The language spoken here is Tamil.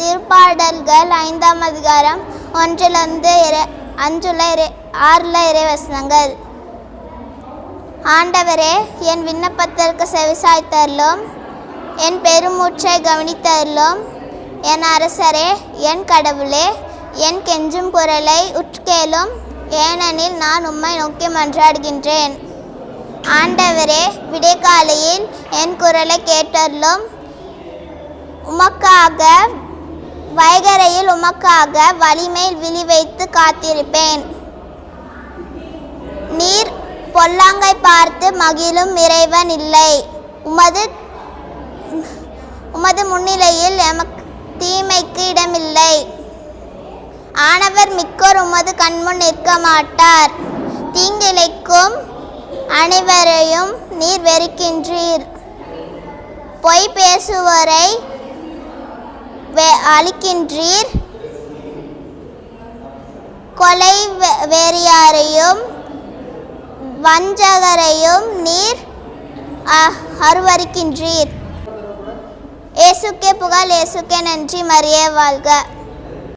திருப்பாடல்கள் ஐந்தாம் அதிகாரம் ஒன்றிலிருந்து இரு அஞ்சுள்ள இறை ஆறுல இறைவசனங்கள். ஆண்டவரே என் விண்ணப்பத்திற்கு செவிசாய்த்தருளும் என் பெருமூச்சை கவனித்தருளும் என் அரசரே என் கடவுளே என் கெஞ்சும் குரலை உட்கேளும் ஏனெனில் நான் உம்மை நோக்கி மன்றாடுகின்றேன். ஆண்டவரே விடைக்காலையில் என் குரலை கேட்டருளும் உமக்காக வைகரையில் உமக்காக வலிமேல் விழி வைத்து காத்திருப்பேன். நீர் பொல்லாங்கை பார்த்து மகிழும் இறைவன் இல்லை. உமது உமது முன்னிலையில் எமக்கு தீமைக்கு இடமில்லை. ஆனவர் மிக்கோர் உமது கண்முன் நிற்க மாட்டார். தீங்கிழைக்கும் அனைவரையும் நீர் வெறுக்கின்றீர். பொய் பேசுவோரை அளிக்கின்றீர் அழிக்கின்றீர். கொலை வெ- வஞ்சகரையும் நீர் அ- அருவருக்கின்றீர். இயேசுக்கே புகழ் இயேசுக்கே நன்றி மரியே வாழ்க.